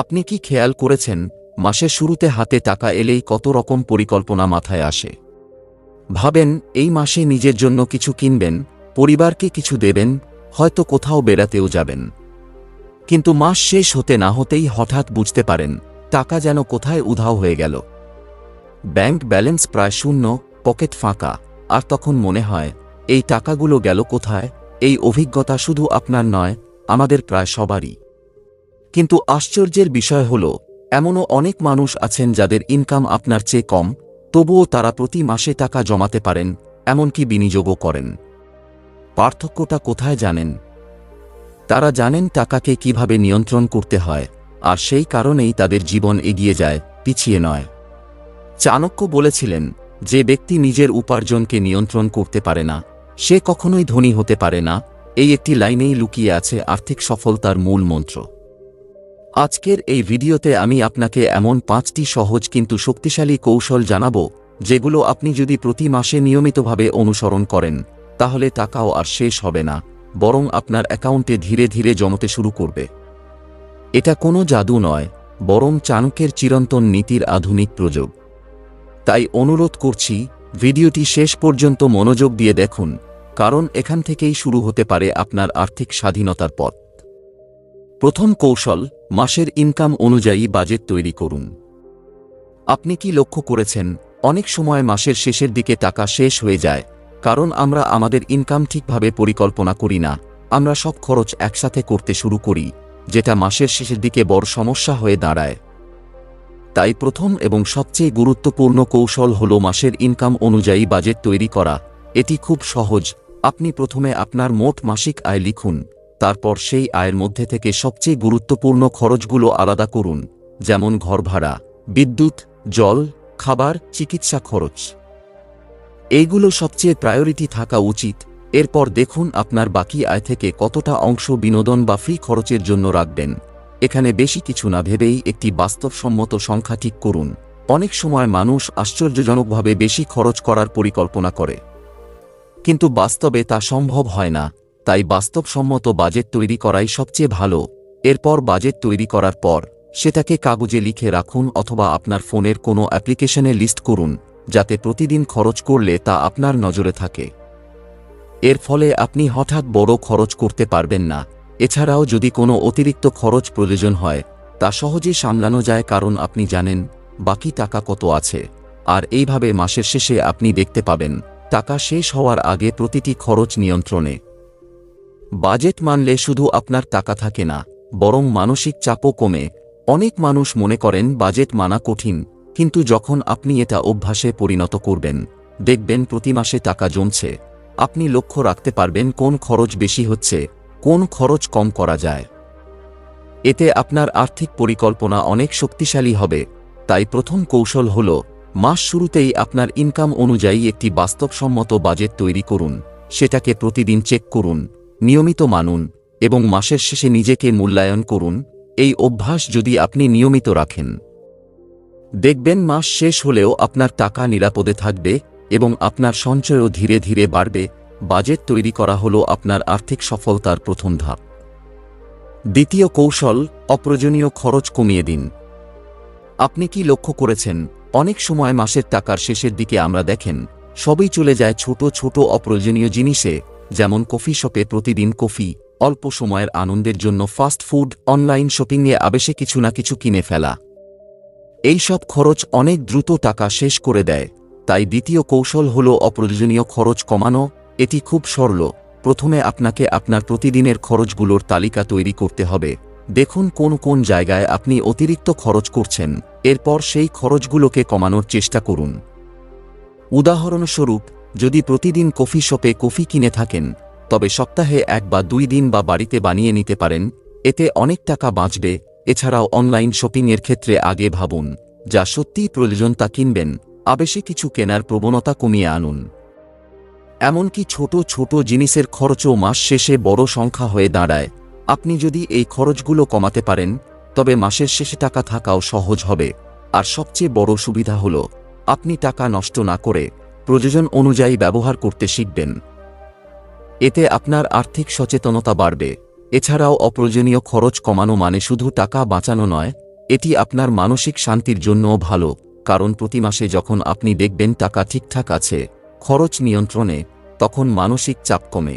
আপনি কি খেয়াল করেছেন মাসের শুরুতে হাতে টাকা এলেই কত রকম পরিকল্পনা মাথায় আসে? ভাবেন, এই মাসে নিজের জন্য কিছু কিনবেন, পরিবারকে কিছু দেবেন, হয়তো কোথাও বেড়াতেও যাবেন। কিন্তু মাস শেষ হতে না হতেই হঠাৎ বুঝতে পারেন, টাকা যেন কোথায় উধাও হয়ে গেল। ব্যাংক ব্যালেন্স প্রায় শূন্য, পকেট ফাঁকা, আর তখন মনে হয়, এই টাকাগুলো গেল কোথায়, এই অভিজ্ঞতা শুধু আপনার নয়, আমাদের প্রায় সবারই। কিন্তু আশ্চর্যের বিষয় হল, এমনও অনেক মানুষ আছেন যাদের ইনকাম আপনার চেয়ে কম, তবুও তারা প্রতি মাসে টাকা জমাতে পারেন, এমনকি বিনিয়োগও করেন। পার্থক্যটা কোথায় জানেন? তারা জানেন টাকাকে কীভাবে নিয়ন্ত্রণ করতে হয়, আর সেই কারণেই তাদের জীবন এগিয়ে যায়, পিছিয়ে নয়। চাণক্য বলেছিলেন যে ব্যক্তি নিজের উপার্জনকে নিয়ন্ত্রণ করতে পারে না, সে কখনোই ধনী হতে পারে না, এই একটি লাইনেই লুকিয়ে আছে আর্থিক সফলতার মূল মন্ত্র। আজকের এই ভিডিওতে আমি আপনাকে এমন পাঁচটি সহজ কিন্তু শক্তিশালী কৌশল জানাব, যেগুলো আপনি যদি প্রতি মাসে নিয়মিতভাবে অনুসরণ করেন, তাহলে টাকাও আর শেষ হবে না, বরং আপনার অ্যাকাউন্টে ধীরে ধীরে জমতে শুরু করবে। এটা কোনো জাদু নয়, বরং চাণক্যের চিরন্তন নীতির আধুনিক প্রযোগ। তাই অনুরোধ করছি, ভিডিওটি শেষ পর্যন্ত মনোযোগ দিয়ে দেখুন, কারণ এখান থেকেই শুরু হতে পারে আপনার আর্থিক স্বাধীনতার পথ। প্রথম কৌশল মাসের ইনকাম অনুযায়ী বাজেট তৈরি করুন। আপনি কি লক্ষ্য করেছেন, অনেক সময় মাসের শেষের দিকে টাকা শেষ হয়ে যায়, কারণ আমরা আমাদের ইনকাম ঠিকভাবে পরিকল্পনা করি না, আমরা সব খরচ একসাথে করতে শুরু করি, যেটা মাসের শেষের দিকে বড় সমস্যা হয়ে দাঁড়ায়। তাই প্রথম এবং সবচেয়ে গুরুত্বপূর্ণ কৌশল হল মাসের ইনকাম অনুযায়ী বাজেট তৈরি করা। এটি খুব সহজ, আপনি প্রথমে আপনার মোট মাসিক আয় লিখুন। তারপর সেই আয়ের মধ্যে থেকে সবচেয়ে গুরুত্বপূর্ণ খরচগুলো আলাদা করুন, যেমন ঘর ভাড়া, বিদ্যুৎ, জল, খাবার, চিকিৎসা খরচ। এইগুলো সবচেয়ে প্রায়োরিটি থাকা উচিত। এরপর দেখুন আপনার বাকি আয় থেকে কতটা অংশ বিনোদন বা ফ্রি খরচের জন্য রাখবেন। এখানে বেশি কিছু না ভেবেই একটি বাস্তবসম্মত সংখ্যা ঠিক করুন। অনেক সময় মানুষ আশ্চর্যজনকভাবে বেশি খরচ করার পরিকল্পনা করে। কিন্তু বাস্তবে তা সম্ভব হয় না। তাই বাস্তবসম্মত বাজেট তৈরি করাই সবচেয়ে ভালো। এরপর বাজেট তৈরি করার পর সেটাকে কাগজে লিখে রাখুন অথবা আপনার ফোনের কোনো অ্যাপ্লিকেশনে লিস্ট করুন, যাতে প্রতিদিন খরচ করলে তা আপনার নজরে থাকে। এর ফলে আপনি হঠাৎ বড় খরচ করতে পারবেন না। এছাড়াও যদি কোনো অতিরিক্ত খরচ প্রয়োজন হয়, তা সহজে সামলানো যায় কারণ আপনি জানেন বাকি টাকা কত আছে। আর এইভাবে মাসের শেষে আপনি দেখতে পাবেন, টাকা শেষ হওয়ার আগে প্রতিটি খরচ নিয়ন্ত্রণে। বাজেট মানলে শুধু আপনার টাকা থাকে না, বরং মানসিক চাপও কমে। অনেক মানুষ মনে করেন বাজেট মানা কঠিন, কিন্তু যখন আপনি এটা অভ্যাসে পরিণত করবেন, দেখবেন প্রতি মাসে টাকা জমছে। আপনি লক্ষ্য রাখতে পারবেন কোন খরচ বেশি হচ্ছে, কোন খরচ কম করা যায়। এতে আপনার আর্থিক পরিকল্পনা অনেক শক্তিশালী হবে। তাই প্রথম কৌশল হল, মাস শুরুতেই আপনার ইনকাম অনুযায়ী একটি বাস্তবসম্মত বাজেট তৈরি করুন। সেটাকে প্রতিদিন চেক করুন। নিয়মিত মানুন এবং মাসের শেষে নিজেকে মূল্যায়ন করুন, এই অভ্যাস যদি আপনি নিয়মিত রাখেন। দেখবেন মাস শেষ হলেও আপনার টাকা নিরাপদে থাকবে এবং আপনার সঞ্চয়ও ধীরে ধীরে বাড়বে, বাজেট তৈরি করা হল আপনার আর্থিক সফলতার প্রথম ধাপ। দ্বিতীয় কৌশল, অপ্রয়োজনীয় খরচ কমিয়ে দিন। আপনি কি লক্ষ্য করেছেন? অনেক সময় মাসের টাকার শেষের দিকে আমরা দেখেন, সবই চলে যায় ছোট ছোট অপ্রয়োজনীয় জিনিসে। যেমন কফি শপে প্রতিদিন কফি, অল্প সময়ের আনন্দের জন্য ফাস্ট ফুড, অনলাইন শপিংয়ে আবেশে কিছু না কিছু কিনে ফেলা। এই সব খরচ অনেক দ্রুত টাকা শেষ করে দেয়। তাই দ্বিতীয় কৌশল হল অপ্রয়োজনীয় খরচ কমানো, এটি খুব সরল। প্রথমে আপনাকে আপনার প্রতিদিনের খরচগুলোর তালিকা তৈরি করতে হবে। দেখুন কোন কোন জায়গায় আপনি অতিরিক্ত খরচ করছেন। এরপর সেই খরচগুলোকে কমানোর চেষ্টা করুন। উদাহরণস্বরূপ যদি প্রতিদিন কফি শপে কফি কিনে থাকেন, তবে সপ্তাহে এক বা দুই দিন বা বাড়িতে বানিয়ে নিতে পারেন, এতে অনেক টাকা বাঁচবে। এছাড়াও অনলাইন শপিংয়ের ক্ষেত্রে আগে ভাবুন, যা সত্যিই প্রয়োজন তা কিনবেন। আবেশে কিছু কেনার প্রবণতা কমিয়ে আনুন। এমনকি ছোট ছোট জিনিসের খরচও মাস শেষে বড় সংখ্যা হয়ে দাঁড়ায়। আপনি যদি এই খরচগুলো কমাতে পারেন, তবে মাসের শেষে টাকা থাকাও সহজ হবে। আর সবচেয়ে বড় সুবিধা হল, আপনি টাকা নষ্ট না করে প্রয়োজন অনুযায়ী ব্যবহার করতে শিখবেন। এতে আপনার আর্থিক সচেতনতা বাড়বে। এছাড়াও অপ্রয়োজনীয় খরচ কমানো মানে শুধু টাকা বাঁচানো নয়, এটি আপনার মানসিক শান্তির জন্যও ভালো, কারণ প্রতি মাসে যখন আপনি দেখবেন টাকা ঠিকঠাক আছে, খরচ নিয়ন্ত্রণে, তখন মানসিক চাপ কমে।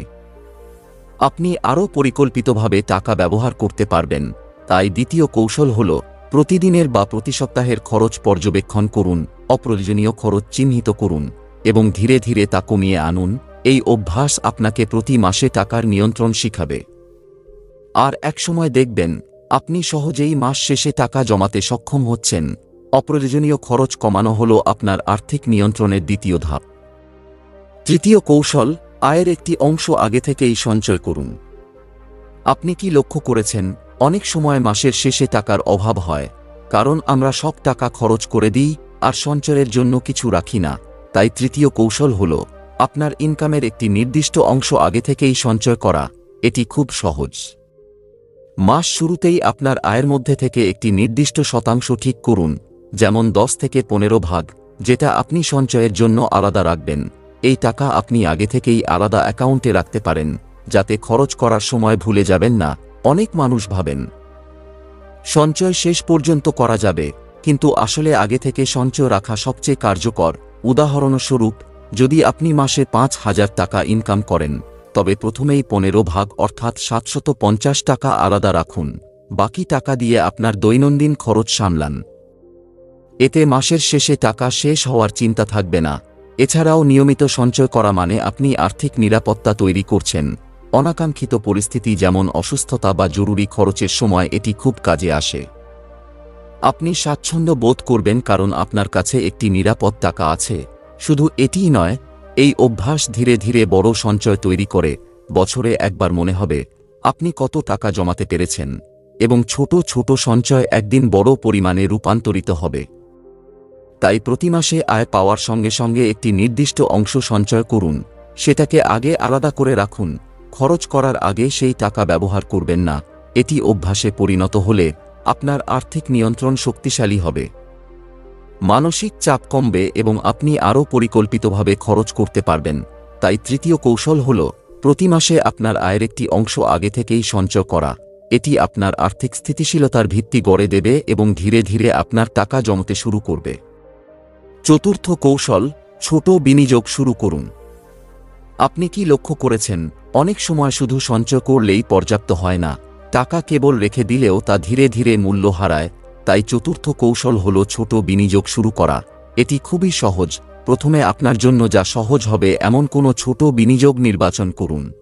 আপনি আরও পরিকল্পিতভাবে টাকা ব্যবহার করতে পারবেন। তাই দ্বিতীয় কৌশল হল, প্রতিদিনের বা প্রতি সপ্তাহের খরচ পর্যবেক্ষণ করুন, অপ্রয়োজনীয় খরচ চিহ্নিত করুন। এবং ধীরে ধীরে তা কমিয়ে আনুন, এই অভ্যাস আপনাকে প্রতি মাসে টাকার নিয়ন্ত্রণ শিখাবে। আর একসময় দেখবেন, আপনি সহজেই মাস শেষে টাকা জমাতে সক্ষম হচ্ছেন। অপ্রয়োজনীয় খরচ কমানো হল আপনার আর্থিক নিয়ন্ত্রণের দ্বিতীয় ধাপ। তৃতীয় কৌশল, আয়ের একটি অংশ আগে থেকেই সঞ্চয় করুন। আপনি কি লক্ষ্য করেছেন, অনেক সময় মাসের শেষে টাকার অভাব হয়, কারণ আমরা সব টাকা খরচ করে দিই, আর সঞ্চয়ের জন্য কিছু রাখি না। তাই তৃতীয় কৌশল হল, আপনার ইনকামের একটি নির্দিষ্ট অংশ আগে থেকেই সঞ্চয় করা, এটি খুব সহজ। মাস শুরুতেই আপনার আয়ের মধ্যে থেকে একটি নির্দিষ্ট শতাংশ ঠিক করুন, যেমন দশ থেকে পনেরো ভাগ, যেটা আপনি সঞ্চয়ের জন্য আলাদা রাখবেন। এই টাকা আপনি আগে থেকেই আলাদা অ্যাকাউন্টে রাখতে পারেন, যাতে খরচ করার সময় ভুলে যাবেন না, অনেক মানুষ ভাবেন। সঞ্চয় শেষ পর্যন্ত করা যাবে, কিন্তু আসলে আগে থেকে সঞ্চয় রাখা সবচেয়ে কার্যকর উদাহরণস্বরূপ, যদি আপনি মাসে পাঁচ হাজার টাকা ইনকাম করেন, তবে প্রথমেই পনেরো ভাগ অর্থাৎ সাতশত পঞ্চাশ টাকা আলাদা রাখুন, বাকি টাকা দিয়ে আপনার দৈনন্দিন খরচ সামলান। এতে মাসের শেষে টাকা শেষ হওয়ার চিন্তা থাকবে না। এছাড়াও নিয়মিত সঞ্চয় করা মানে আপনি আর্থিক নিরাপত্তা তৈরি করছেন। অনাকাঙ্ক্ষিত পরিস্থিতি যেমন অসুস্থতা বা জরুরি খরচের সময় এটি খুব কাজে আসে। আপনি স্বাচ্ছন্দ্য বোধ করবেন কারণ আপনার কাছে একটি নিরাপদ টাকা আছে। শুধু এটিই নয়, এই অভ্যাস ধীরে ধীরে বড় সঞ্চয় তৈরি করে। বছরে একবার মনে হবে, আপনি কত টাকা জমাতে পেরেছেন, এবং ছোট ছোট সঞ্চয় একদিন বড় পরিমাণে রূপান্তরিত হবে। তাই প্রতি মাসে আয় পাওয়ার সঙ্গে সঙ্গে একটি নির্দিষ্ট অংশ সঞ্চয় করুন। সেটাকে আগে আলাদা করে রাখুন। খরচ করার আগে সেই টাকা ব্যবহার করবেন না। এটি অভ্যাসে পরিণত হলে আপনার আর্থিক নিয়ন্ত্রণ শক্তিশালী হবে। মানসিক চাপ কমবে এবং আপনি আরও পরিকল্পিতভাবে খরচ করতে পারবেন। তাই তৃতীয় কৌশল হল, প্রতি মাসে আপনার আয়ের একটি অংশ আগে থেকেই সঞ্চয় করা। এটি আপনার আর্থিক স্থিতিশীলতার ভিত্তি গড়ে দেবে এবং ধীরে ধীরে আপনার টাকা জমতে শুরু করবে। চতুর্থ কৌশল, ছোট বিনিয়োগ শুরু করুন। আপনি কি লক্ষ্য করেছেন? অনেক সময় শুধু সঞ্চয় করলেই পর্যাপ্ত হয় না। টাকা কেবল রেখে দিলেও তা ধীরে ধীরে মূল্য হারায়, তাই চতুর্থ কৌশল হল ছোট বিনিয়োগ শুরু করা। এটি খুবই সহজ। প্রথমে আপনার জন্য যা সহজ হবে এমন কোনো ছোট বিনিয়োগ নির্বাচন করুন।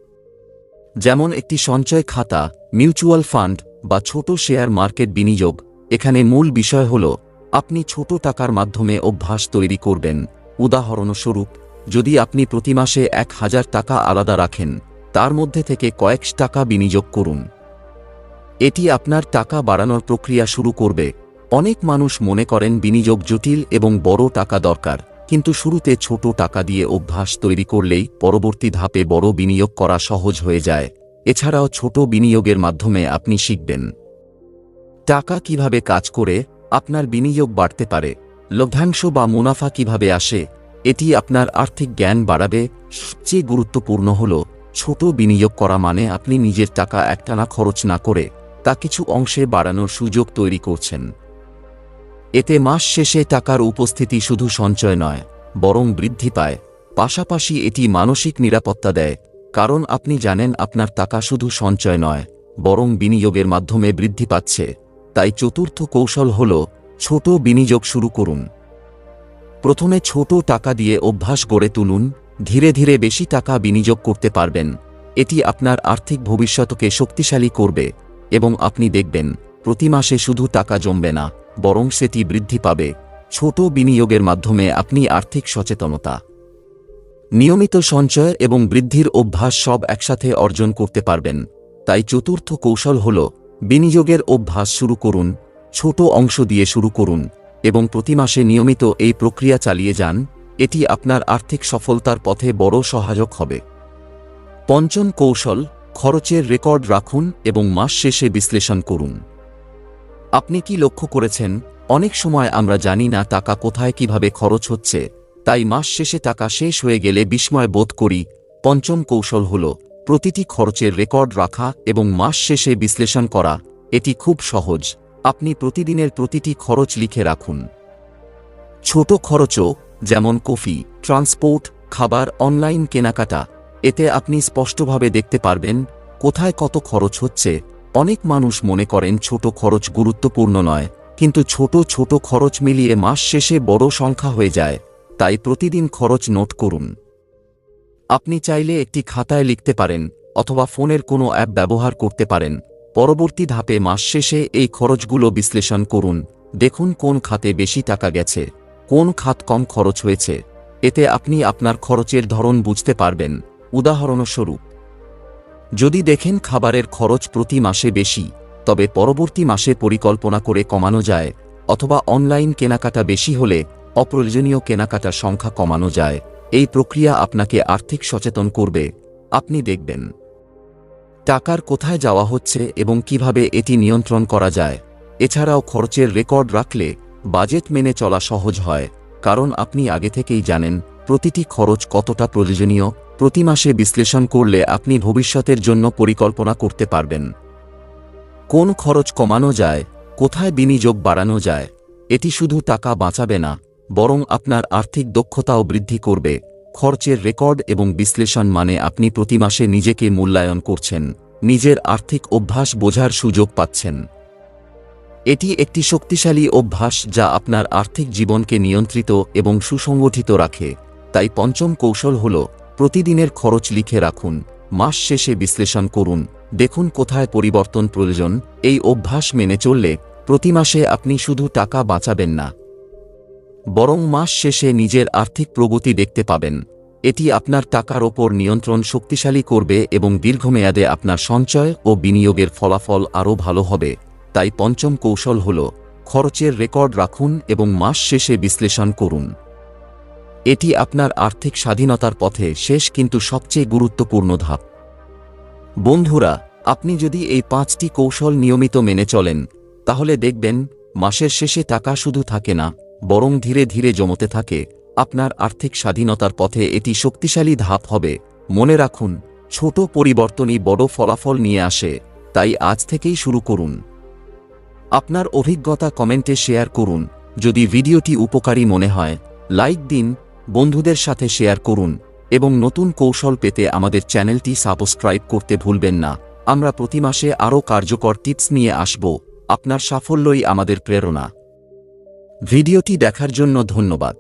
যেমন একটি সঞ্চয় খাতা, মিউচুয়াল ফান্ড বা ছোট শেয়ার মার্কেট বিনিয়োগ। এখানে মূল বিষয় হল, আপনি ছোট টাকার মাধ্যমে অভ্যাস তৈরি করবেন। উদাহরণস্বরূপ, যদি আপনি প্রতি মাসে এক হাজার টাকা আলাদা রাখেন, তার মধ্যে থেকে কয়েক টাকা বিনিয়োগ করুন। এটি আপনার টাকা বাড়ানোর প্রক্রিয়া শুরু করবে। অনেক মানুষ মনে করেন বিনিয়োগ জটিল এবং বড় টাকা দরকার, কিন্তু শুরুতে ছোট টাকা দিয়ে অভ্যাস তৈরি করলেই পরবর্তী ধাপে বড় বিনিয়োগ করা সহজ হয়ে যায়। এছাড়াও ছোট বিনিয়োগের মাধ্যমে আপনি শিখবেন। টাকা কীভাবে কাজ করে, আপনার বিনিয়োগ বাড়তে পারে, লভ্যাংশ বা মুনাফা কীভাবে আসে, এটি আপনার আর্থিক জ্ঞান বাড়াবে। সবচেয়ে গুরুত্বপূর্ণ হল, ছোট বিনিয়োগ করা মানে আপনি নিজের টাকা একটানা খরচ না করে তা কিছু অংশে বাড়ানোর সুযোগ তৈরি করছেন। এতে মাস শেষে টাকার উপস্থিতি শুধু সঞ্চয় নয়, বরং বৃদ্ধি পায়। পাশাপাশি এটি মানসিক নিরাপত্তা দেয়, কারণ আপনি জানেন আপনার টাকা শুধু সঞ্চয় নয়, বরং বিনিয়োগের মাধ্যমে বৃদ্ধি পাচ্ছে। তাই চতুর্থ কৌশল হল, ছোট বিনিয়োগ শুরু করুন। প্রথমে ছোট টাকা দিয়ে অভ্যাস গড়ে তুলুন, ধীরে ধীরে বেশি টাকা বিনিয়োগ করতে পারবেন। এটি আপনার আর্থিক ভবিষ্যতকে শক্তিশালী করবে। এবং আপনি দেখবেন, প্রতি মাসে শুধু টাকা জমবে না, বরং সেটি বৃদ্ধি পাবে। ছোট বিনিয়োগের মাধ্যমে আপনি আর্থিক সচেতনতা, নিয়মিত সঞ্চয় এবং বৃদ্ধির অভ্যাস সব একসাথে অর্জন করতে পারবেন। তাই চতুর্থ কৌশল হল, বিনিয়োগের অভ্যাস শুরু করুন, ছোট অংশ দিয়ে শুরু করুন এবং প্রতি মাসে নিয়মিত এই প্রক্রিয়া চালিয়ে যান, এটি আপনার আর্থিক সফলতার পথে বড় সহায়ক হবে। পঞ্চম কৌশল খরচের রেকর্ড রাখুন এবং মাস শেষে বিশ্লেষণ করুন। আপনি কি লক্ষ্য করেছেন? অনেক সময় আমরা জানি না টাকা কোথায় কীভাবে খরচ হচ্ছে, তাই মাস শেষে টাকা শেষ হয়ে গেলে বিস্ময় বোধ করি, পঞ্চম কৌশল হল প্রতিটি খরচের রেকর্ড রাখা এবং মাস শেষে বিশ্লেষণ করা, এটি খুব সহজ, আপনি প্রতিদিনের প্রতিটি খরচ লিখে রাখুন। ছোট খরচও, যেমন কফি, ট্রান্সপোর্ট, খাবার, অনলাইন কেনাকাটা এতে আপনি স্পষ্টভাবে দেখতে পারবেন কোথায় কত খরচ হচ্ছে। অনেক মানুষ মনে করেন ছোট খরচ গুরুত্বপূর্ণ নয়, কিন্তু ছোট ছোট খরচ মিলিয়ে মাস শেষে বড় সংখ্যা হয়ে যায়, তাই প্রতিদিন খরচ নোট করুন। আপনি চাইলে একটি খাতায় লিখতে পারেন অথবা ফোনের কোনো অ্যাপ ব্যবহার করতে পারেন। পরবর্তী ধাপে মাস শেষে এই খরচগুলো বিশ্লেষণ করুন। দেখুন কোন খাতে বেশি টাকা গেছে, কোন খাত কম খরচ হয়েছে। এতে আপনি আপনার খরচের ধরন বুঝতে পারবেন। উদাহরণস্বরূপ, যদি দেখেন খাবারের খরচ প্রতি মাসে বেশি, তবে পরবর্তী মাসে পরিকল্পনা করে কমানো যায়, অথবা অনলাইন কেনাকাটা বেশি হলে অপ্রয়োজনীয় কেনাকাটার সংখ্যা কমানো যায়, এই প্রক্রিয়া আপনাকে আর্থিক সচেতন করবে। আপনি দেখবেন টাকার কোথায় যাওয়া হচ্ছে এবং কীভাবে এটি নিয়ন্ত্রণ করা যায়। এছাড়াও খরচের রেকর্ড রাখলে বাজেট মেনে চলা সহজ হয়, কারণ আপনি আগে থেকেই জানেন প্রতিটি খরচ কতটা প্রয়োজনীয় প্রতি মাসে বিশ্লেষণ করলে আপনি ভবিষ্যতের জন্য পরিকল্পনা করতে পারবেন। কোন খরচ কমানো যায়, কোথায় বিনিয়োগ বাড়ানো যায়, এটি শুধু টাকা বাঁচাবে না, বরং আপনার আর্থিক দক্ষতাও বৃদ্ধি করবে। খরচের রেকর্ড এবং বিশ্লেষণ মানে আপনি প্রতি মাসে নিজেকে মূল্যায়ন করছেন, নিজের আর্থিক অভ্যাস বোঝার সুযোগ পাচ্ছেন। এটি একটি শক্তিশালী অভ্যাস যা আপনার আর্থিক জীবনকে নিয়ন্ত্রিত এবং সুসংগঠিত রাখে। তাই পঞ্চম কৌশল হল প্রতিদিনের খরচ লিখে রাখুন, মাস শেষে বিশ্লেষণ করুন, দেখুন কোথায় পরিবর্তন প্রয়োজন, এই অভ্যাস মেনে চললে প্রতি মাসে আপনি শুধু টাকা বাঁচাবেন না, বরং মাস শেষে নিজের আর্থিক প্রগতি দেখতে পাবেন। এটি আপনার টাকার ওপর নিয়ন্ত্রণ শক্তিশালী করবে এবং দীর্ঘমেয়াদে আপনার সঞ্চয় ও বিনিয়োগের ফলাফল আরও ভালো হবে। তাই পঞ্চম কৌশল হল খরচের রেকর্ড রাখুন এবং মাস শেষে বিশ্লেষণ করুন। এটি আপনার আর্থিক স্বাধীনতার পথে শেষ কিন্তু সবচেয়ে গুরুত্বপূর্ণ ধাপ। বন্ধুরা, আপনি যদি এই পাঁচটি কৌশল নিয়মিত মেনে চলেন, তাহলে দেখবেন মাসের শেষে টাকা শুধু থাকে না, বরং ধীরে ধীরে জমতে থাকে। আপনার আর্থিক স্বাধীনতার পথে এটি শক্তিশালী ধাপ হবে। মনে রাখুন, ছোট পরিবর্তনই বড় ফলাফল নিয়ে আসে, তাই আজ থেকেই শুরু করুন। আপনার অভিজ্ঞতা কমেন্টে শেয়ার করুন। যদি ভিডিওটি উপকারী মনে হয়, লাইক দিন বন্ধুদের সাথে শেয়ার করুন এবং নতুন কৌশল পেতে আমাদের চ্যানেলটি সাবস্ক্রাইব করতে ভুলবেন না। আমরা প্রতি মাসে আরও কার্যকর টিপস নিয়ে আসব। আপনার সাফল্যই আমাদের প্রেরণা। ভিডিওটি দেখার জন্য ধন্যবাদ।